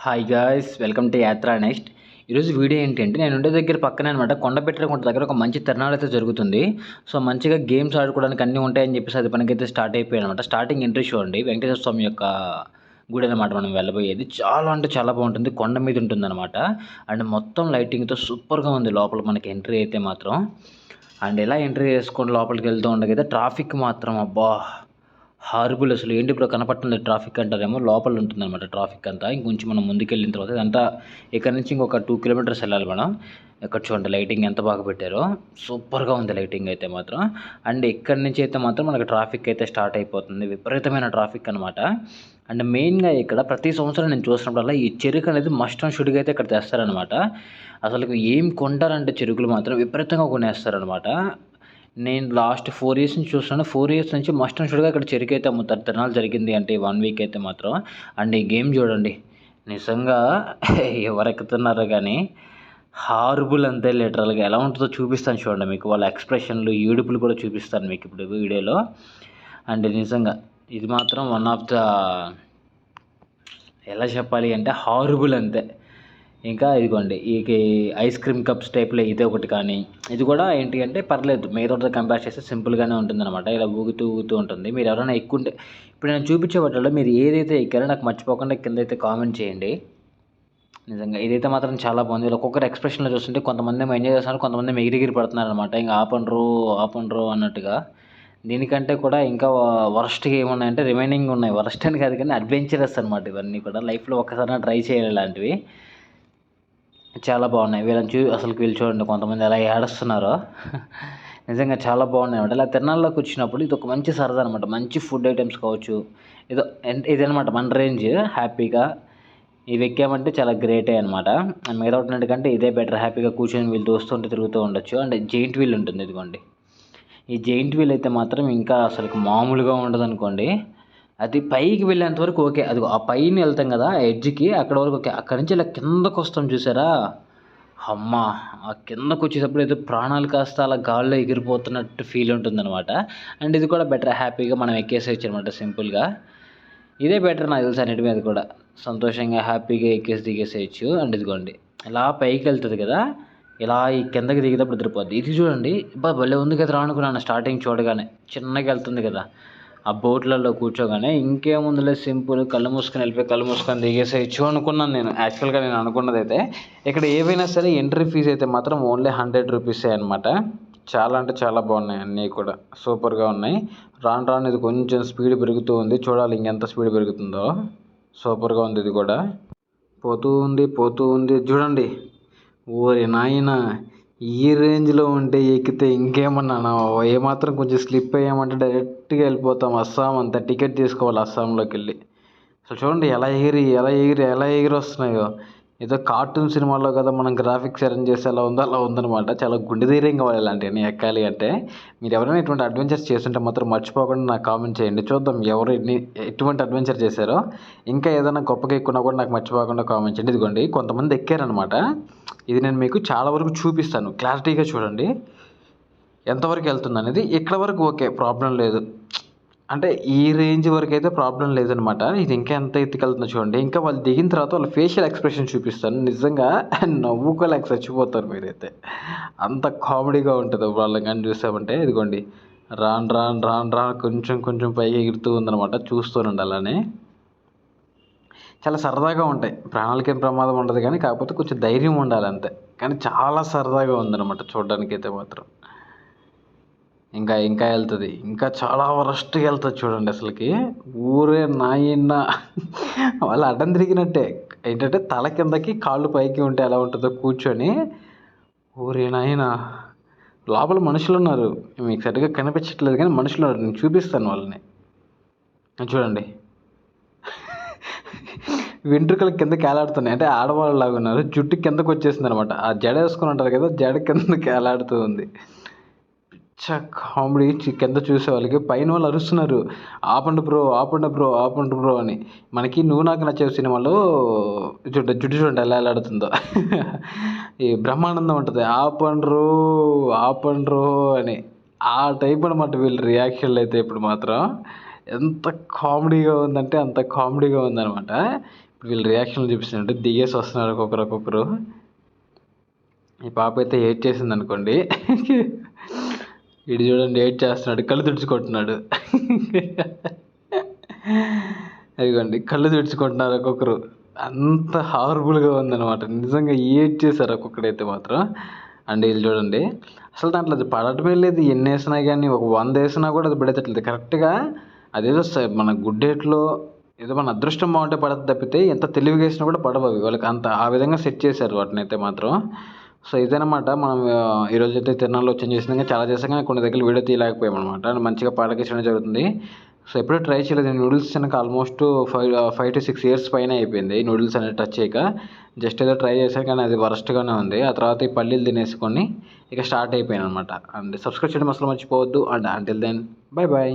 Hi guys welcome to Yatra next ఈరోజు video ఏంటంటే నేను ఉండే దగ్గర పక్కనే అనమాట కొండపెట్టకుంట దగ్గర ఒక మంచి తిరణాలు అయితే జరుగుతుంది. సో మంచిగా గేమ్స్ ఆడుకోవడానికి అన్నీ ఉంటాయని చెప్పేసి అది పనికైతే స్టార్ట్ అయిపోయాయి అనమాట స్టార్టింగ్ ఎంట్రీ చూడండి వెంకటేశ్వర స్వామి యొక్క గుడి అనమాట మనం వెళ్ళబోయేది. చాలా అంటే చాలా బాగుంటుంది. కొండ మీద ఉంటుంది అనమాట అండ్ మొత్తం లైటింగ్తో సూపర్గా ఉంది లోపల మనకి ఎంట్రీ అయితే మాత్రం. అండ్ ఎలా ఎంట్రీ చేసుకొని లోపలికి వెళ్తూ ఉండగైతే ట్రాఫిక్ మాత్రం అబ్బా! హార్బుల్ అసలు ఏంటి ఇప్పుడు కనపడుతుంది ట్రాఫిక్ అంటారేమో లోపల ఉంటుందన్నమాట ట్రాఫిక్ అంతా. ఇంకొంచెం మనం ముందుకెళ్ళిన తర్వాత ఇదంతా ఇక్కడ నుంచి ఇంకొక టూ కిలోమీటర్స్ వెళ్ళాలి మనం. ఇక్కడ చూడండి లైటింగ్ ఎంత బాగా పెట్టారో. సూపర్గా ఉంది లైటింగ్ అయితే మాత్రం. అండ్ ఇక్కడి నుంచి అయితే మాత్రం మనకి ట్రాఫిక్ అయితే స్టార్ట్ అయిపోతుంది. విపరీతమైన ట్రాఫిక్ అనమాట అండ్ మెయిన్గా ఇక్కడ ప్రతి సంవత్సరం నేను చూసినప్పుడల్లా ఈ చెరుకు అనేది మస్ట్ అండ్ షుడ్గా అయితే ఇక్కడ తెస్తారనమాట అసలు ఏం కొంటారంటే చెరుకులు మాత్రం విపరీతంగా కొనేస్తారనమాట నేను లాస్ట్ ఫోర్ ఇయర్స్ నుంచి చూస్తున్నాను. ఫోర్ ఇయర్స్ నుంచి మస్ట్ అండ్ షుడ్గా ఇక్కడ చెరుకు అయితే అమ్ముతారు తిరణాలు జరిగింది అంటే వన్ వీక్ అయితే మాత్రం. అండ్ ఈ గేమ్ చూడండి. నిజంగా ఎవరు ఎక్కుతున్నారో కానీ హార్బుల్ అంతే లిటరల్గా ఎలా ఉంటుందో చూపిస్తాను చూడండి మీకు. వాళ్ళ ఎక్స్ప్రెషన్లు ఏడుపులు కూడా చూపిస్తాను మీకు ఇప్పుడు వీడియోలో. అండ్ నిజంగా ఇది మాత్రం వన్ ఆఫ్ ద ఎలా చెప్పాలి అంటే హారబుల్ అంతే. ఇంకా ఇదిగోండి ఈ ఐస్ క్రీమ్ కప్స్ టైప్లో ఇదే ఒకటి కానీ ఇది కూడా ఏంటి అంటే పర్లేదు మిగతా కంపేర్ చేస్తే సింపుల్గానే ఉంటుంది అనమాట ఇలా ఊగుతూ ఊగుతూ ఉంటుంది. మీరు ఎవరైనా ఎక్కుంటే ఇప్పుడు నేను చూపించే వాటిలో మీరు ఏదైతే ఎక్కారో నాకు మర్చిపోకుండా కింద అయితే కామెంట్ చేయండి. నిజంగా ఇదైతే మాత్రం చాలా బాగుంది. ఇలా ఒక్కొక్కరు ఎక్స్ప్రెషన్లో చూస్తుంటే కొంతమంది ఏమో ఎంజాయ్ చేస్తున్నారు కొంతమంది ఏమో ఎగిరిగిరి పడుతున్నారు అనమాట ఇంకా ఆపండ్రు ఆపండ్రు అన్నట్టుగా. దీనికంటే కూడా ఇంకా వరస్ట్గా ఏమున్నాయంటే రిమైనింగ్ ఉన్నాయి. వరస్ట్ అని కాదు కానీ అడ్వెంచరస్ అనమాట ఇవన్నీ కూడా. లైఫ్లో ఒక్కసారి ట్రై చేయాలి ఇలాంటివి. చాలా బాగున్నాయి. వీళ్ళని చూ అసలు వీళ్ళు చూడండి కొంతమంది ఎలా ఏడుస్తున్నారో. నిజంగా చాలా బాగున్నాయి అనమాట ఇలా తిరణాల్లోకి వచ్చినప్పుడు ఇది ఒక మంచి సరదా అనమాట మంచి ఫుడ్ ఐటమ్స్ కావచ్చు. ఏదో ఇదనమాట మన రేంజ్. హ్యాపీగా ఇవి ఎక్కామంటే చాలా గ్రేటే అనమాట మిగతా ఉన్నట్టుకంటే ఇదే బెటర్. హ్యాపీగా కూర్చొని వీళ్ళు దోస్తుంటే తిరుగుతూ ఉండొచ్చు. అండ్ జెయింట్ వీల్ ఉంటుంది ఇదిగోండి. ఈ జెయింట్ వీల్ అయితే మాత్రం ఇంకా అసలు మామూలుగా ఉండదు అనుకోండి అది పైకి వెళ్ళేంత వరకు ఓకే. అది ఆ పైన వెళ్తాం కదా ఎడ్జ్కి అక్కడ వరకు ఓకే. అక్కడ నుంచి ఇలా కిందకు వస్తాం చూసారా? అమ్మ ఆ కిందకు వచ్చేటప్పుడు ఏదో ప్రాణాలు కాస్త అలా గాల్లో ఎగిరిపోతున్నట్టు ఫీల్ ఉంటుందన్నమాట. అండ్ ఇది కూడా బెటర్ హ్యాపీగా మనం ఎక్కేసేయచ్చు అనమాట సింపుల్గా. ఇదే బెటర్ నాకు తెలుసు అన్నిటి మీద కూడా. సంతోషంగా హ్యాపీగా ఎక్కేసి దిగేసేయచ్చు. అండ్ ఇదిగోండి ఇలా పైకి వెళ్తుంది కదా ఇలా ఈ కిందకి దిగేటప్పుడు నిద్రపోద్ది ఇది చూడండి బా భలే ఉంది కదా అనుకున్నాను స్టార్టింగ్ చూడగానే. చిన్నగా వెళ్తుంది కదా. ఆ బోట్లలో కూర్చోగానే ఇంకేముందిలే సింపుల్ కళ్ళు మూసుకొని వెళ్ళిపోయి కళ్ళు మూసుకొని దిగేసేయచ్చు అనుకున్నాను నేను. యాక్చువల్గా నేను అనుకున్నది అయితే ఇక్కడ ఏవైనా సరే ఎంట్రీ ఫీజు అయితే మాత్రం ఓన్లీ హండ్రెడ్ రూపీసే అనమాట చాలా అంటే చాలా బాగున్నాయి అన్నీ కూడా. సూపర్గా ఉన్నాయి. రాను రాను ఇది కొంచెం స్పీడ్ పెరుగుతూ ఉంది. చూడాలి ఇంకెంత స్పీడ్ పెరుగుతుందో. సూపర్గా ఉంది ఇది కూడా. పోతూ ఉంది పోతూ ఉంది. చూడండి. ఓరి నాయన. ఈ రేంజ్లో ఉంటే ఎక్కితే ఇంకేమన్నా ఏమాత్రం కొంచెం స్లిప్ అయ్యామంటే డైరెక్ట్గా వెళ్ళిపోతాం అస్సాం అంతా టికెట్ తీసుకోవాలి అస్సాంలోకి వెళ్ళి. అసలు చూడండి ఎలా ఎగిరి ఎలా ఎగిరి ఎలా ఎగిరి వస్తున్నాయో. ఏదో కార్టూన్ సినిమాల్లో కదా మనం గ్రాఫిక్స్ అరేంజ్ చేసి అలా ఉందో అలా ఉందనమాట చాలా గుండె ధైర్యం కావాలి ఇలాంటివన్నీ ఎక్కాలి అంటే మీరు ఎవరైనా ఇటువంటి అడ్వెంచర్స్ చేస్తుంటే మాత్రం మర్చిపోకుండా నాకు కామెంట్ చేయండి. చూద్దాం ఎవరు ఎన్ని ఎటువంటి అడ్వెంచర్ చేశారో. ఇంకా ఏదైనా గొప్పగా ఎక్కున్నా కూడా నాకు మర్చిపోకుండా కామెంట్ చేయండి. ఇదిగోండి కొంతమంది ఎక్కారనమాట ఇది నేను మీకు చాలా వరకు చూపిస్తాను. క్లారిటీగా చూడండి. ఎంతవరకు వెళ్తుంది అనేది ఇక్కడ వరకు ఓకే ప్రాబ్లం లేదు. అంటే ఈ రేంజ్ వరకు అయితే ప్రాబ్లం లేదనమాట ఇది ఇంకా ఎంత ఎత్తుకెళ్తుందో చూడండి. ఇంకా వాళ్ళు దిగిన తర్వాత వాళ్ళ ఫేషియల్ ఎక్స్ప్రెషన్ చూపిస్తాను. నిజంగా నవ్వుకోలేక చచ్చిపోతారు మీరైతే. అంత కామెడీగా ఉంటుంది వాళ్ళని కానీ చూసామంటే. ఇదిగోండి. రాన్ రాన్ రాన్ రాన్ కొంచెం కొంచెం పైకి ఎగురుతూ ఉందనమాట చూస్తూనండి అలానే. చాలా సరదాగా ఉంటాయి. ప్రాణాలకేం ప్రమాదం ఉండదు కానీ కాకపోతే కొంచెం ధైర్యం ఉండాలి అంతే. కానీ చాలా సరదాగా ఉందన్నమాట చూడడానికి అయితే మాత్రం. ఇంకా ఇంకా వెళ్తుంది. ఇంకా చాలా వరస్ట్గా వెళ్తుంది చూడండి అసలుకి. ఊరే నాయన్న. వాళ్ళు అడ్డం తిరిగినట్టే. ఏంటంటే తల కిందకి కాళ్ళు పైకి ఉంటే ఎలా ఉంటుందో కూర్చొని ఊరే నాయన. లోపల మనుషులు ఉన్నారు. మీకు సరిగ్గా కనిపించట్లేదు కానీ మనుషులు ఉన్నారు. నేను చూపిస్తాను వాళ్ళని. చూడండి. వెంట్రుకలు కిందకి వేలాడుతున్నాయి అంటే ఆడవాళ్ళు లాగా ఉన్నారు. జుట్టు కిందకు వచ్చేసింది అనమాట ఆ జడ వేసుకుని ఉంటారు కదా జడ కిందకి వేలాడుతూ ఉంది. పిచ్చ కామెడీ కింద చూసే వాళ్ళకి. పైన వాళ్ళు అరుస్తున్నారు. ఆపండి బ్రో ఆపండి బ్రో ఆపండి బ్రో అని. మనకి నువ్వు నాకు నచ్చే సినిమాలో చూడ జుట్టు చూడండి ఎలా ఎలాడుతుందో ఈ బ్రహ్మానందం ఉంటుంది. ఆపండ్రు ఆపండ్రు అని. ఆ టైప్ అనమాట వీళ్ళు రియాక్షన్లు అయితే ఇప్పుడు మాత్రం. ఎంత కామెడీగా ఉందంటే అంత కామెడీగా ఉందనమాట వీళ్ళు రియాక్షన్లు చూపిస్తుంటే దిగేసి వస్తున్నారు ఒక్కొక్కరు ఒక్కొక్కరు ఈ పాప అయితే ఏడ్ చేసింది అనుకోండి. ఇటు చూడండి ఏడ్ చేస్తున్నాడు కళ్ళు తుడుచుకుంటున్నాడు అదిగోండి కళ్ళు తుడుచుకుంటున్నారు ఒక్కొక్కరు. అంత హారబుల్గా ఉందన్నమాట. నిజంగా ఏడ్ చేశారు ఒక్కొక్కడైతే మాత్రం. అండ్ వీళ్ళు చూడండి అసలు దాంట్లో అది పడటమే లేదు. ఎన్ని వేసినా కానీ ఒక వంద వేసినా కూడా అది పడేటట్లేదు. కరెక్ట్గా అదేదో మన గుడ్డేట్లో ఏదో మన అదృష్టం బాగుంటే పడదు తప్పితే ఎంత తెలివిగా వేసినా కూడా పడవు అవి. వాళ్ళకి అంత ఆ విధంగా సెట్ చేశారు వాటిని అయితే మాత్రం. సో ఇదనమాట మనం ఈరోజు అయితే తిరునాళ్ళు వచ్చి చేసినాక చాలా చేసాక కానీ కొన్ని దగ్గర వీడియో తీయలేకపోయాం అనమాట మంచిగా పాడకేసడం జరుగుతుంది. సో ఎప్పుడూ ట్రై చేయలేదు. నూడిల్స్ తినక almost five five to six years పైన అయిపోయింది. నూడిల్స్ అనేది టచ్ చేయక జస్ట్ ఏదో ట్రై చేశాను కానీ అది వరస్ట్గానే ఉంది. ఆ తర్వాత ఈ పల్లీలు తినేసుకొని ఇక స్టార్ట్ అయిపోయాను అనమాట అండ్ సబ్స్క్రైబ్ చేయడం అసలు మర్చిపోవద్దు. And until then bye bye